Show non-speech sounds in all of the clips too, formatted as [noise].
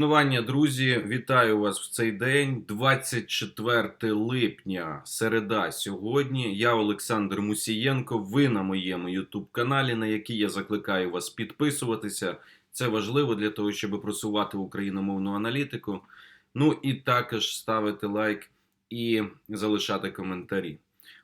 Шанування, друзі, вітаю вас в цей день, 24 липня, середа сьогодні. Я Олександр Мусієнко. Ви на моєму youtube каналі, на який я закликаю вас підписуватися. Це важливо для того, щоб просувати україномовну аналітику. Ну і також ставити лайк і залишати коментарі.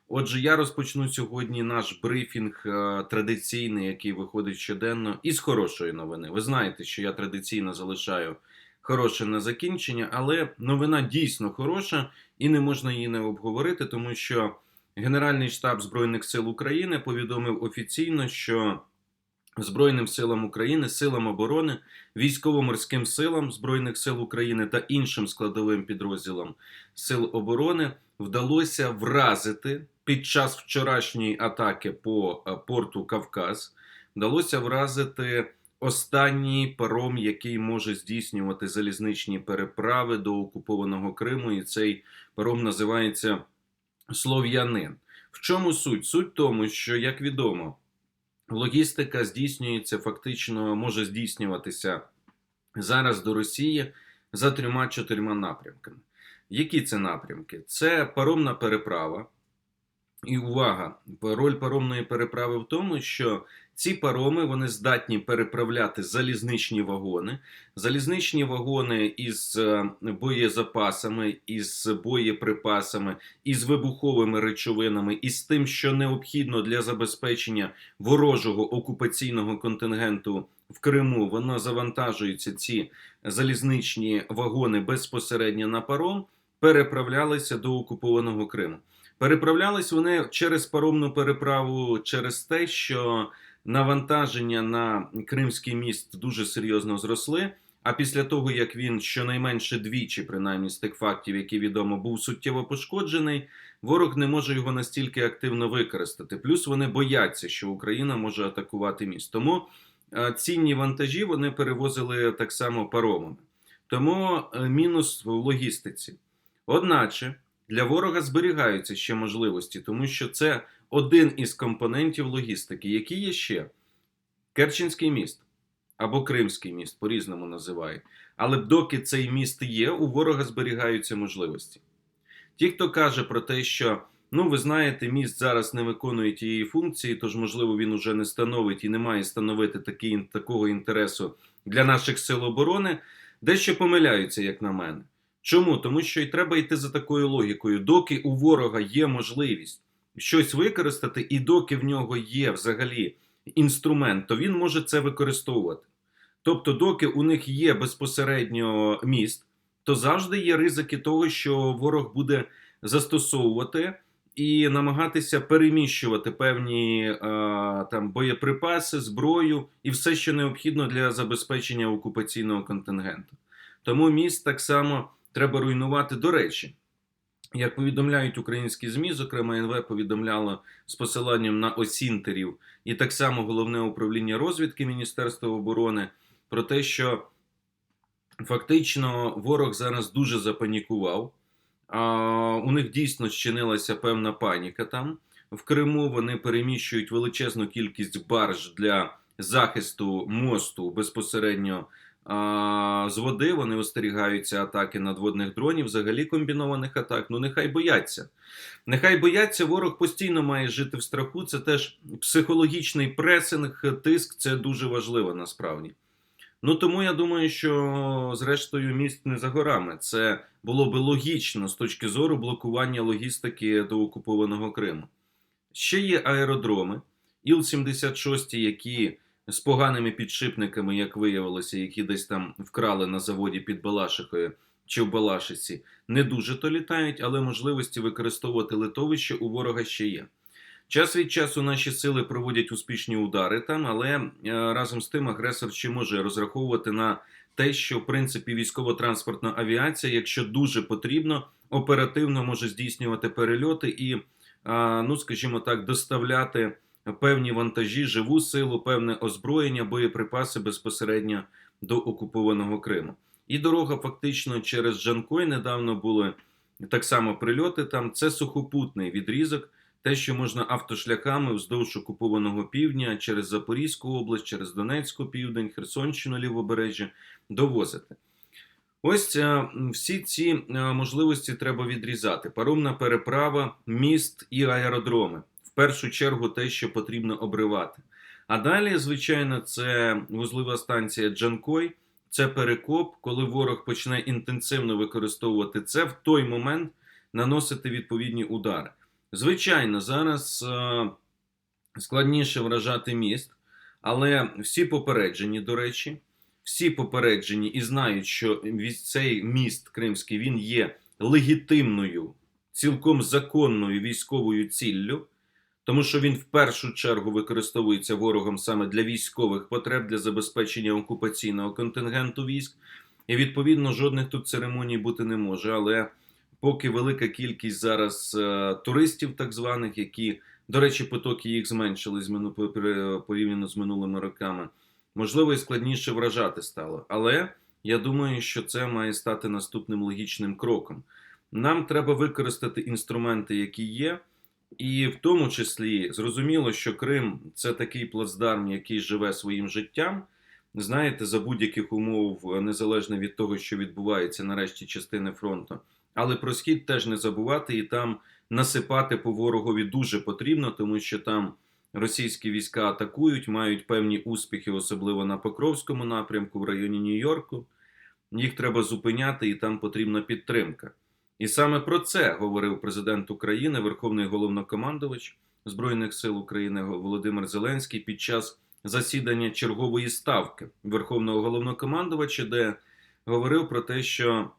Отже, я розпочну сьогодні наш брифінг е, традиційний, який виходить щоденно, із хорошої новини. Ви знаєте, що я традиційно залишаю хороше на закінчення, але новина дійсно хороша і не можна її не обговорити, тому що Генеральний штаб Збройних сил України повідомив офіційно, що Збройним силам України, силам оборони, військово-морським силам Збройних сил України та іншим складовим підрозділам Сил оборони вдалося вразити під час вчорашньої атаки по е, порту Кавказ. Вдалося вразити останній паром, який може здійснювати залізничні переправи до окупованого Криму, і цей паром називається Слов'янин. В чому суть? Суть в тому, що, як відомо, логістика здійснюється фактично, може здійснюватися зараз до Росії за трьома-чотирма напрямками. Які це напрямки? Це паромна переправа. І увага! Роль паромної переправи в тому, що ці пароми вони здатні переправляти залізничні вагони, залізничні вагони із е, боєзапасами, із боєприпасами, із вибуховими речовинами, і з тим, що необхідно для забезпечення ворожого окупаційного контингенту в Криму. Воно завантажується ці залізничні вагони безпосередньо на паром, переправлялися до окупованого Криму. Переправлялись вони через паромну переправу через те, що навантаження на Кримський міст дуже серйозно зросли. А після того, як він щонайменше двічі, принаймні з тих фактів, які відомо, був суттєво пошкоджений, ворог не може його настільки активно використати. Плюс вони бояться, що Україна може атакувати міст. Тому е, цінні вантажі вони перевозили так само паромами. Тому е, мінус в логістиці. Одначе для ворога зберігаються ще можливості, тому що це один із компонентів логістики, які є ще Керченський міст або Кримський міст, по-різному називають. Але доки цей міст є, у ворога зберігаються можливості. Ті, хто каже про те, що ну ви знаєте, міст зараз не виконує тієї функції, тож, можливо, він уже не становить і не має становити такий, такого інтересу для наших сил оборони, дещо помиляються, як на мене. Чому? Тому що і треба йти за такою логікою, доки у ворога є можливість щось використати, і доки в нього є взагалі інструмент, то він може це використовувати. Тобто, доки у них є безпосередньо міст, то завжди є ризики того, що ворог буде застосовувати і намагатися переміщувати певні а, там боєприпаси, зброю і все, що необхідно для забезпечення окупаційного контингенту. Тому міст так само треба руйнувати. До речі, як повідомляють українські ЗМІ, зокрема НВ повідомляло з посиланням на осінтерів, і так само головне управління розвідки Міністерства оборони про те, що фактично ворог зараз дуже запанікував. У них дійсно щинилася певна паніка там. В Криму вони переміщують величезну кількість барж для захисту мосту безпосередньо з води. Вони остерігаються атаки надводних дронів, взагалі комбінованих атак. Ну нехай бояться. Нехай бояться, ворог постійно має жити в страху. Це теж психологічний пресинг, тиск це дуже важливо насправді. Ну тому я думаю, що зрештою міст не за горами. Це було би логічно з точки зору блокування логістики до окупованого Криму. Ще є аеродроми, Іл-76, які з поганими підшипниками, як виявилося, які десь там вкрали на заводі під Балашихою чи в Балашиці, не дуже то літають, але можливості використовувати литовище у ворога ще є. Час від часу наші сили проводять успішні удари там, але е, разом з тим агресор ще може розраховувати на те, що в принципі військово-транспортна авіація, якщо дуже потрібно, оперативно може здійснювати перельоти і, ну скажімо так, доставляти певні вантажі, живу силу, певне озброєння, боєприпаси безпосередньо до окупованого Криму. І дорога фактично через Джанкой недавно були так само прильоти. Там це сухопутний відрізок, те, що можна автошляхами вздовж окупованого півдня через Запорізьку область, через Донецьку південь, Херсонщину, Лівобережжя довозити. Ось е, всі ці е, можливості треба відрізати: паромна переправа, міст і аеродроми. В першу чергу, те, що потрібно обривати. А далі, звичайно, це вузлова станція Джанкой, це перекоп, коли ворог почне інтенсивно використовувати це, в той момент наносити відповідні удари. Звичайно, зараз е, складніше вражати міст, але всі попереджені, до речі, всі попереджені і знають, що цей міст Кримський він є легітимною, цілком законною військовою ціллю, тому що він в першу чергу використовується ворогом саме для військових потреб, для забезпечення окупаційного контингенту військ. І відповідно жодних тут церемоній бути не може. Але поки велика кількість зараз е, туристів, так званих, які, до речі, потоки їх зменшили з мину- порівняно з минулими роками, можливо, і складніше вражати стало. Але я думаю, що це має стати наступним логічним кроком. Нам треба використати інструменти, які є. І в тому числі зрозуміло, що Крим це такий плацдарм, який живе своїм життям. Знаєте, за будь-яких умов, незалежно від того, що відбувається нарешті частини фронту. Але про схід теж не забувати і там насипати по ворогові дуже потрібно, тому що там російські війська атакують, мають певні успіхи, особливо на Покровському напрямку, в районі Нью-Йорку. Їх треба зупиняти, і там потрібна підтримка. І саме про це говорив президент України, Верховний головнокомандувач Збройних сил України Володимир Зеленський під час засідання чергової ставки Верховного головнокомандувача, де говорив про те, що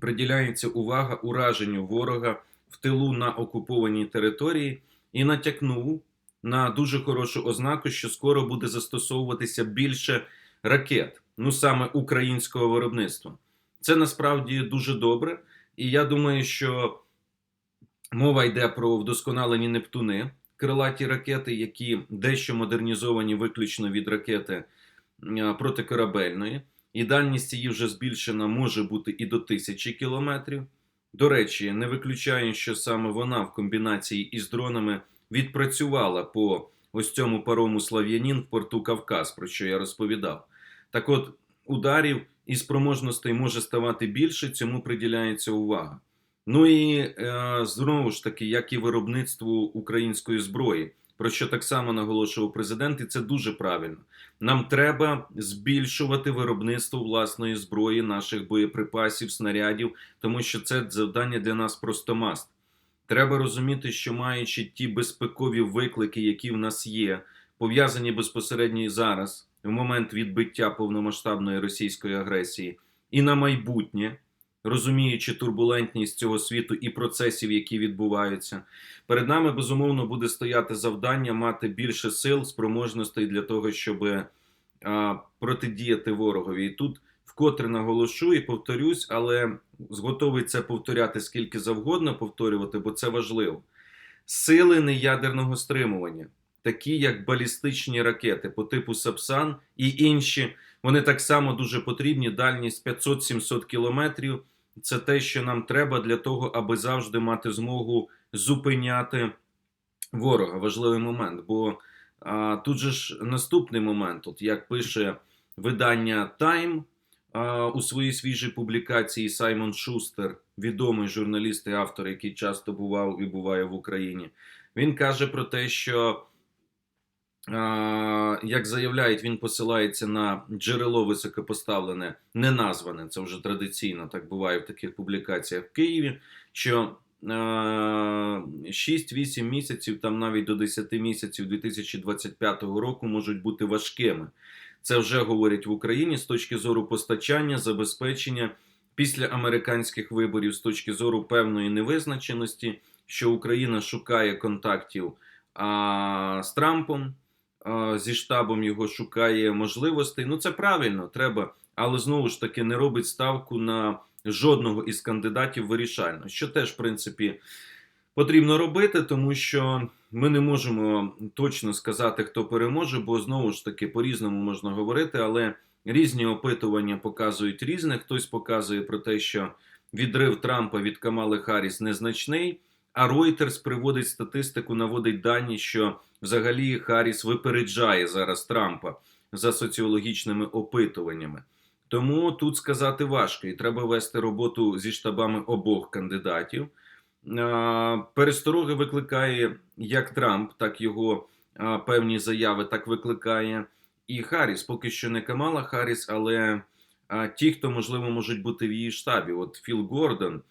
приділяється увага ураженню ворога в тилу на окупованій території, і натякнув на дуже хорошу ознаку, що скоро буде застосовуватися більше ракет, ну саме українського виробництва. Це насправді дуже добре. І я думаю, що мова йде про вдосконалені Нептуни, крилаті ракети, які дещо модернізовані виключно від ракети протикорабельної. І дальність її вже збільшена може бути і до тисячі кілометрів. До речі, не виключаю, що саме вона в комбінації із дронами відпрацювала по ось цьому парому Слав'янін в порту Кавказ, про що я розповідав. Так от, ударів і спроможностей може ставати більше, цьому приділяється увага. Ну і е, знову ж таки, як і виробництву української зброї, про що так само наголошував президент, і це дуже правильно. Нам треба збільшувати виробництво власної зброї, наших боєприпасів, снарядів, тому що це завдання для нас просто маст. Треба розуміти, що маючи ті безпекові виклики, які в нас є, пов'язані безпосередньо зараз, в момент відбиття повномасштабної російської агресії, і на майбутнє, розуміючи турбулентність цього світу і процесів, які відбуваються, перед нами безумовно буде стояти завдання мати більше сил, спроможностей для того, щоб а, протидіяти ворогові. І тут вкотре наголошу і повторюсь, але готовий це повторяти скільки завгодно, повторювати, бо це важливо. Сили неядерного стримування, такі як балістичні ракети по типу Сапсан і інші, вони так само дуже потрібні. Дальність 500-700 кілометрів. Це те, що нам треба для того, аби завжди мати змогу зупиняти ворога. Важливий момент. Бо а, тут же ж наступний момент, от як пише видання а, у своїй свіжій публікації Саймон Шустер, відомий журналіст і автор, який часто бував і буває в Україні. Він каже про те, що. Як заявляють, він посилається на джерело високопоставлене, неназване, це вже традиційно так буває в таких публікаціях в Києві. Що а, 6-8 місяців, там навіть до 10 місяців 2025 року можуть бути важкими. Це вже говорять в Україні з точки зору постачання, забезпечення після американських виборів, з точки зору певної невизначеності, що Україна шукає контактів а, з Трампом зі штабом його шукає можливостей. Ну це правильно, треба, але знову ж таки не робить ставку на жодного із кандидатів вирішально, що теж, в принципі, потрібно робити, тому що ми не можемо точно сказати, хто переможе, бо знову ж таки по-різному можна говорити, але різні опитування показують різне. Хтось показує про те, що відрив Трампа від Камали Харріс незначний. А Reuters приводить статистику, наводить дані, що взагалі Харріс випереджає зараз Трампа за соціологічними опитуваннями. Тому тут сказати важко, і треба вести роботу зі штабами обох кандидатів. Перестороги викликає як Трамп, так його певні заяви, так викликає і Харріс. Поки що не Камала Харріс, але ті, хто можливо можуть бути в її штабі. От Філ Гордон,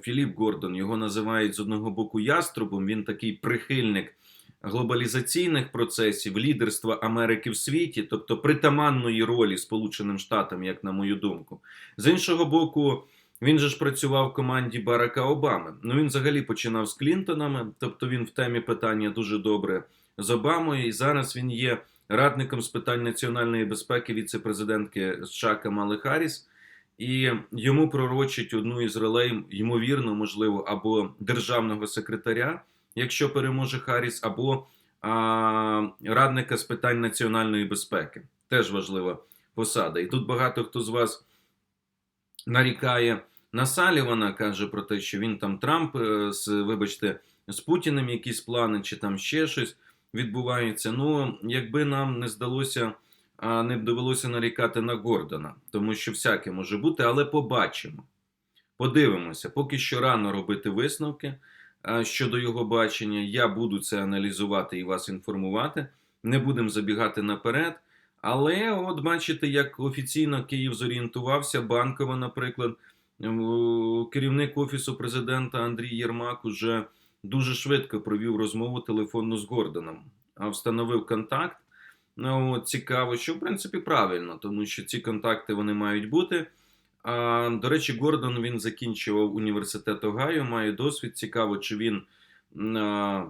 Філіп Гордон, його називають з одного боку яструбом. Він такий прихильник глобалізаційних процесів, лідерства Америки в світі, тобто притаманної ролі Сполученим Штатам, як на мою думку. З іншого боку, він же ж працював в команді Барака Обами. Ну він взагалі починав з Клінтонами, тобто він в темі питання дуже добре з Обамою. І зараз він є радником з питань національної безпеки віце-президентки США Камали Харріс. І йому пророчить одну із ролей, ймовірно, можливо, або державного секретаря, якщо переможе Харріс, або а, радника з питань національної безпеки. Теж важлива посада. І тут багато хто з вас нарікає на Салівана, каже про те, що він там Трамп е, з, вибачте, з Путіним якісь плани, чи там ще щось відбувається. Ну, якби нам не здалося, а не довелося нарікати на Гордона, тому що всяке може бути, але побачимо. Подивимося, поки що рано робити висновки щодо його бачення. Я буду це аналізувати і вас інформувати. Не будемо забігати наперед. Але от бачите, як офіційно Київ зорієнтувався, банкова, наприклад, керівник офісу президента Андрій Єрмак уже дуже швидко провів розмову телефонну з Гордоном, а встановив контакт. Ну, цікаво, що в принципі правильно, тому що ці контакти вони мають бути. А, до речі, Гордон він закінчував університет Огайо, має досвід. Цікаво, чи він, а,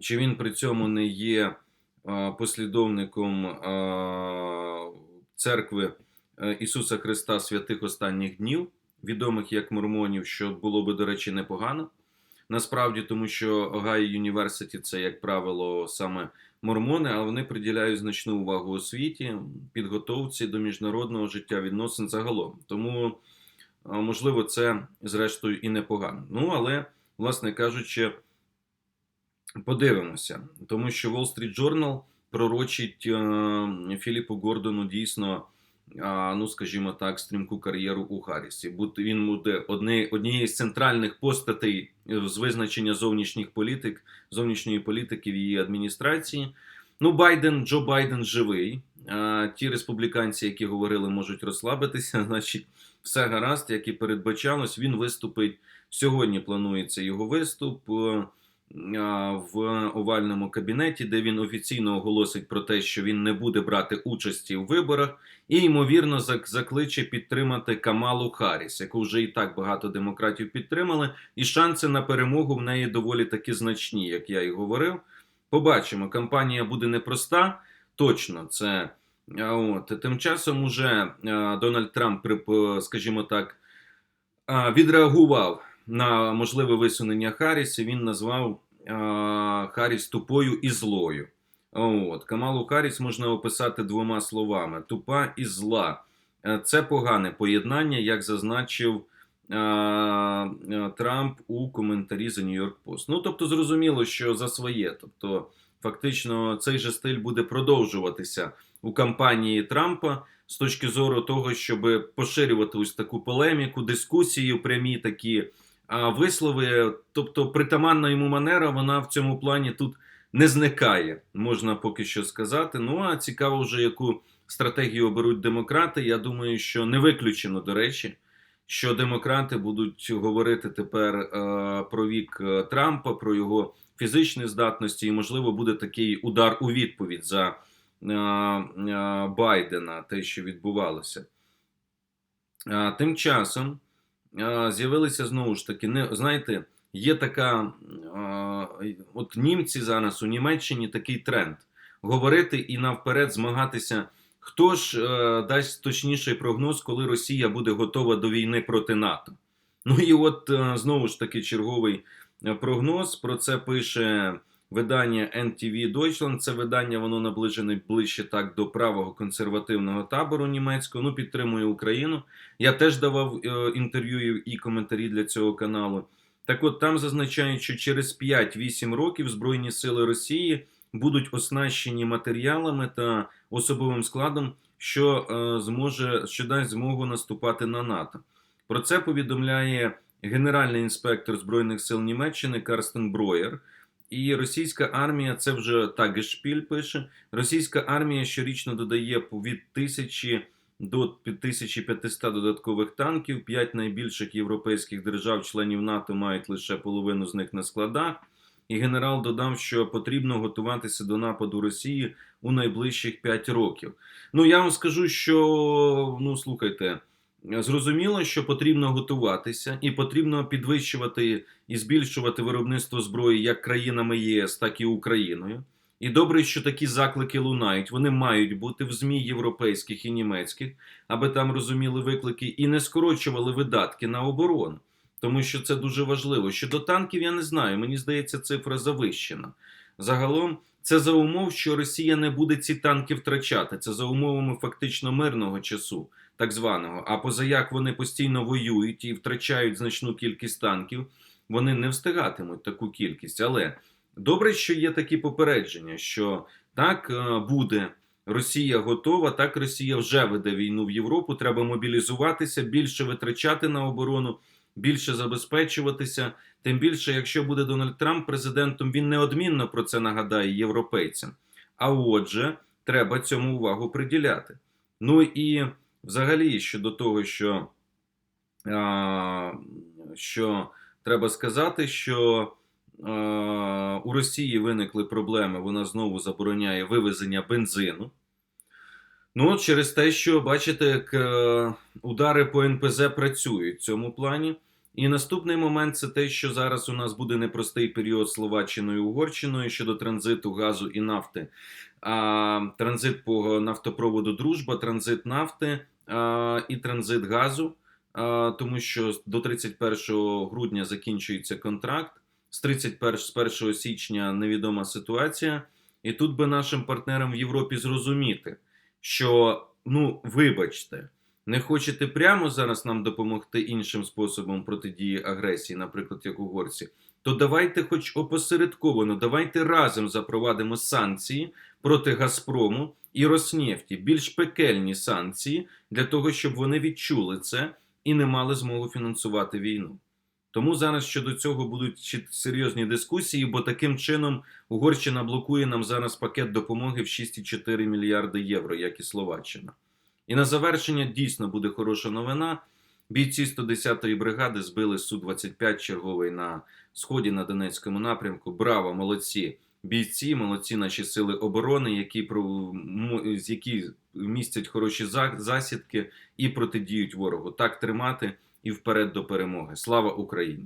чи він при цьому не є а, послідовником а, церкви е, Ісуса Христа святих останніх днів, відомих як мормонів, що було би, до речі, непогано. Насправді, тому що Огайо Юніверситі це, як правило, саме мормони, але вони приділяють значну увагу освіті, підготовці до міжнародного життя відносин загалом. Тому, можливо, це зрештою і непогано. Ну, але, власне кажучи, подивимося, тому що Wall Street Journal пророчить е, Філіпу Гордону дійсно, ну скажімо так, стрімку кар'єру у Харрісі. Бути він буде одне, однією з центральних постатей е, з визначення зовнішніх політик, зовнішньої політики в її адміністрації. Ну, Байден, Джо Байден живий. А, ті республіканці, які говорили, можуть розслабитися. [laughs] Значить, все гаразд, як і передбачалось. Він виступить сьогодні. Планується його виступ. В овальному кабінеті, де він офіційно оголосить про те, що він не буде брати участі в виборах, і ймовірно зак- закличе підтримати Камалу Харріс, яку вже і так багато демократів підтримали, і шанси на перемогу в неї доволі таки значні, як я і говорив. Побачимо, кампанія буде непроста, точно це. От тим часом уже Дональд Трамп, скажімо так, відреагував на можливе висунення Харріса. Він назвав Харріс тупою і злою. От Камалу Харріс можна описати двома словами: тупа і зла. Е, Це погане поєднання, як зазначив а, Трамп у коментарі The New York Post. Ну тобто, зрозуміло, що за своє. Тобто, фактично, цей же стиль буде продовжуватися у кампанії Трампа з точки зору того, щоб поширювати ось таку полеміку, дискусію, прямі такі а, вислови. Тобто, притаманна йому манера, вона в цьому плані тут не зникає, можна поки що сказати. Ну а цікаво, вже яку стратегію оберуть демократи. Я думаю, що не виключено, до речі, що демократи будуть говорити тепер е, про вік е, Трампа, про його фізичні здатності, і можливо буде такий удар у відповідь за е, е, Байдена, те, що відбувалося. А, Тим часом з'явилися знову ж таки, не знаєте, є така, от німці зараз у Німеччині такий тренд говорити і навперед змагатися. Хто ж е, дасть точніший прогноз, коли Росія буде готова до війни проти НАТО? Ну і от е, знову ж таки черговий е, прогноз. Про це пише видання NTV Deutschland. Це видання, воно наближене ближче так до правого консервативного табору німецького. Ну, підтримує Україну. Я теж давав е, інтерв'ю і коментарі для цього каналу. Так от там зазначають, що через 5-8 років Збройні сили Росії будуть оснащені матеріалами та особовим складом що е, зможе що дасть змогу наступати на НАТО. Про це повідомляє генеральний інспектор збройних сил Німеччини Карстен Броєр. І російська армія, це вже Тагешпіль пише. Російська армія щорічно додає від тисячі до 1500 додаткових танків. П'ять найбільших європейських держав-членів НАТО мають лише половину з них на складах. І генерал додав, що потрібно готуватися до нападу Росії у найближчих 5 років. Ну я вам скажу, що ну слухайте, зрозуміло, що потрібно готуватися, і потрібно підвищувати і збільшувати виробництво зброї як країнами ЄС, так і Україною. І добре, що такі заклики лунають. Вони мають бути в ЗМІ європейських і німецьких, аби там розуміли виклики і не скорочували видатки на оборону. Тому що це дуже важливо. Щодо танків, я не знаю. Мені здається, цифра завищена. Загалом, це за умов, що Росія не буде ці танки втрачати. Це за умовами фактично мирного часу, так званого. А позаяк вони постійно воюють і втрачають значну кількість танків, вони не встигатимуть таку кількість. Але добре, що є такі попередження, що так е, буде. Росія готова, так Росія вже веде війну в Європу. Треба мобілізуватися, більше витрачати на оборону, більше забезпечуватися. Тим більше, якщо буде Дональд Трамп президентом, він неодмінно про це нагадає європейцям. А отже, треба цьому увагу приділяти. Ну і взагалі щодо того, що, а, що треба сказати, що а, у Росії виникли проблеми, вона знову забороняє вивезення бензину. Ну, через те, що бачите, як е, удари по НПЗ працюють в цьому плані. І наступний момент це те, що зараз у нас буде непростий період Словаччиною Угорщиною щодо транзиту газу і нафти. А, транзит по нафтопроводу Дружба, транзит нафти і транзит газу, тому що до 31 грудня закінчується контракт. З 31 з 1 січня невідома ситуація. І тут би нашим партнерам в Європі зрозуміти, що ну, вибачте, не хочете прямо зараз нам допомогти іншим способом протидії агресії, наприклад, як угорці, то давайте, хоч опосередковано, давайте разом запровадимо санкції проти Газпрому і Роснефті, більш пекельні санкції для того, щоб вони відчули це і не мали змогу фінансувати війну. Тому зараз щодо цього будуть серйозні дискусії, бо таким чином Угорщина блокує нам зараз пакет допомоги в 6,4 мільярди євро, як і Словаччина. І на завершення дійсно буде хороша новина. Бійці 110-ї бригади збили Су-25 черговий на сході на Донецькому напрямку. Браво, молодці! Бійці, молодці наші сили оборони, які які містять хороші засідки і протидіють ворогу. Так тримати і вперед до перемоги. Слава Україні!